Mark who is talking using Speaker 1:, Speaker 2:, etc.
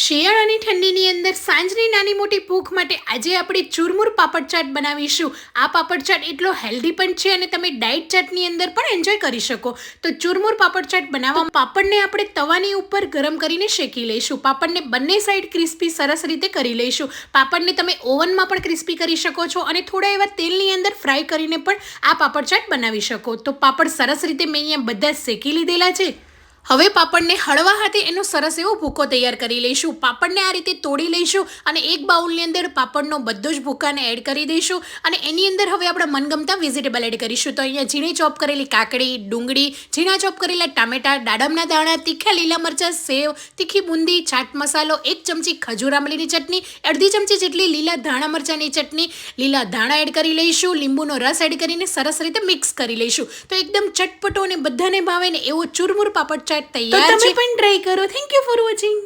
Speaker 1: શિયાળાની ઠંડીની અંદર સાંજની નાની મોટી ભૂખ માટે આજે આપણે ચુરમુર પાપડ ચાટ બનાવીશું. આ પાપડ ચાટ એટલો હેલ્ધી પણ છે અને તમે ડાયટ ચાટની અંદર પણ એન્જોય કરી શકો. તો ચુરમુર પાપડ ચાટ બનાવવા પાપડને આપણે તવાની ઉપર ગરમ કરીને શેકી લઈશું. પાપડને બંને સાઈડ ક્રિસ્પી સરસ રીતે કરી લઈશું. પાપડને તમે ઓવનમાં પણ ક્રિસ્પી કરી શકો છો અને થોડા એવા તેલની અંદર ફ્રાય કરીને પણ આ પાપડ ચાટ બનાવી શકો. તો પાપડ સરસ રીતે મેં અહીંયા બધા શેકી લીધેલા છે. હવે પાપડને હળવા હાથે એનો સરસ એવો ભૂકો તૈયાર કરી લઈશું. પાપડને આ રીતે તોડી લઈશું અને એક બાઉલની અંદર પાપડનો બધો જ ભૂકાને એડ કરી દઈશું અને એની અંદર હવે આપણે મનગમતા વેજીટેબલ એડ કરીશું. તો અહીંયા ઝીણી ચોપ કરેલી કાકડી, ડુંગળી, ઝીણા ચોપ કરેલા ટામેટા, દાડમના દાણા, તીખા લીલા મરચાં, સેવ, તીખી બુંદી, ચાટ મસાલો, એક ચમચી ખજૂર આંબલીની ચટણી, અડધી ચમચી જેટલી લીલા ધાણા મરચાંની ચટણી, લીલા ધાણા એડ કરી લઈશું, લીંબુનો રસ એડ કરીને સરસ રીતે મિક્સ કરી લઈશું. તો એકદમ ચટપટો અને બધાને ભાવે ને એવો ચુરમુર પાપડ ચાટ તૈયાર છે. તમે પણ ટ્રાય કરો. Thank you for watching